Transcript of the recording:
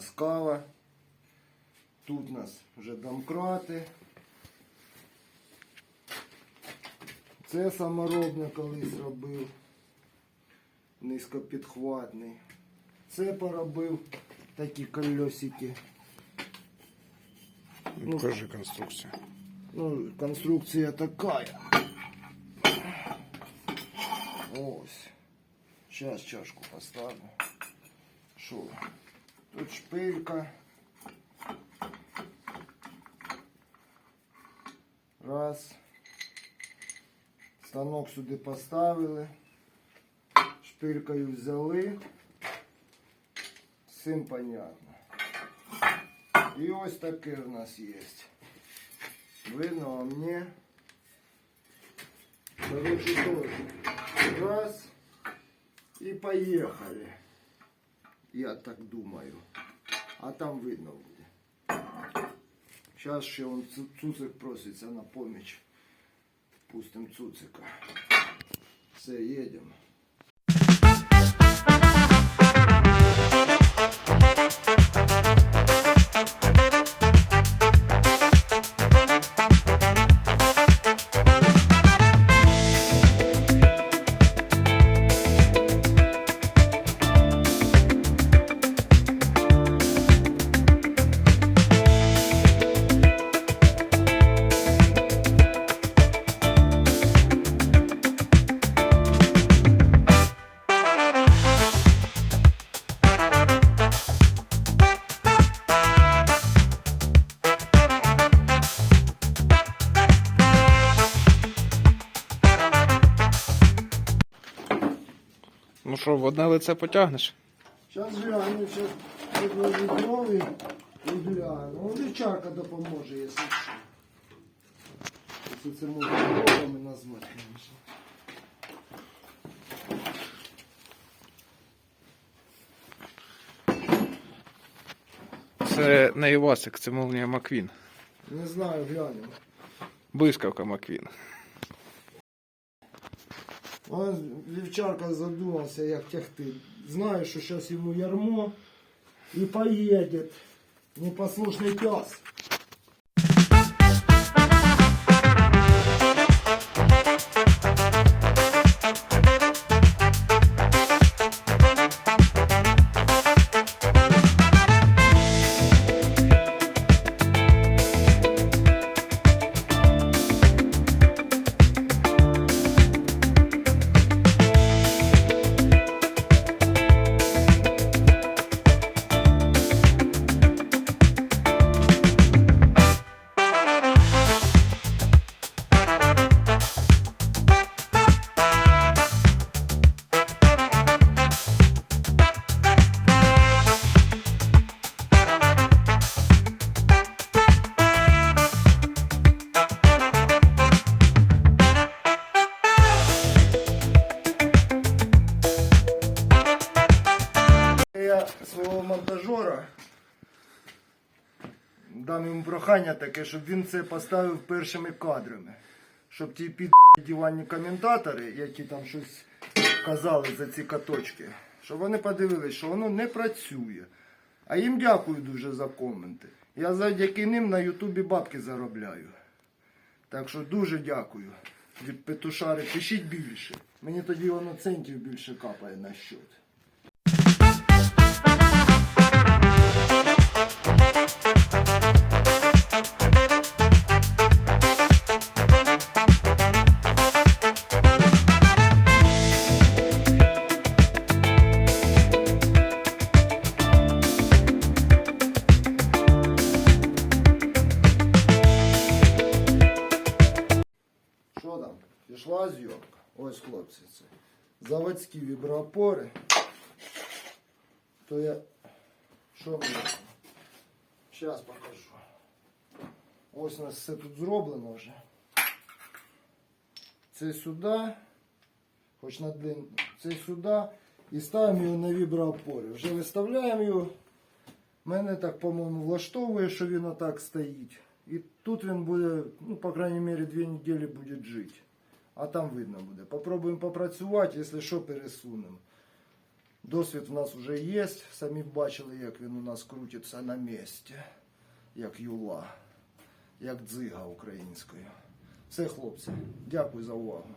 скала. Тут у нас вже домкрати. Це саморобне колись робив. Низькопідхватний. Це поробив такі колесики. Ну, Покажи конструкцію. Ну, конструкція така. Ось. Зараз чашку поставлю. Що? Тут шпилька. Раз. Станок сюди поставили. Шпилькою взяли. Всім понятно. І ось таке в нас є. Видно вам мне. Короче, тоже. Раз. И поехали. Я так думаю. А там видно буде. Сейчас ще он цуцик проситься на поміч. Пустим цуцика. Все, їдемо. Що, в одне лице потягнеш? Предложу новый и гляну. Ну, вівчарка допоможе, якщо що. Якщо це можна дровами назвати. Це не Івасик, це молнія Маквін. Не знаю, глянемо. Блискавка Маквін. Он вівчарка задумався, як тягти. Знає, що зараз йому ярмо і поїде. Непослушний пес. Свого монтажера дам йому прохання таке, щоб він це поставив першими кадрами. Щоб ті під диванні коментатори, які там щось казали за ці каточки, щоб вони подивились, що воно не працює. А їм дякую дуже за коменти. Я завдяки ним на Ютубі бабки заробляю. Так що дуже дякую. Від петушари пишіть більше. Мені тоді воно центів більше капає на счет. Там? Пішла зйомка. Ось хлопці це. Заводські віброопори. То я. Що буде? Зараз покажу. Ось у нас все тут зроблено вже. Це сюди. Хоч на длин. Це сюди. І ставимо його на віброопори. Вже виставляємо його. Мене так, по-моєму, влаштовує, що він отак стоїть. І тут він буде, ну, по крайній мірі, дві неділі буде жити. А там видно буде. Попробуємо попрацювати, якщо що, пересунемо. Досвід в нас вже є. Самі бачили, як він у нас крутиться на місці, як юла, як дзига українською. Все, хлопці, дякую за увагу.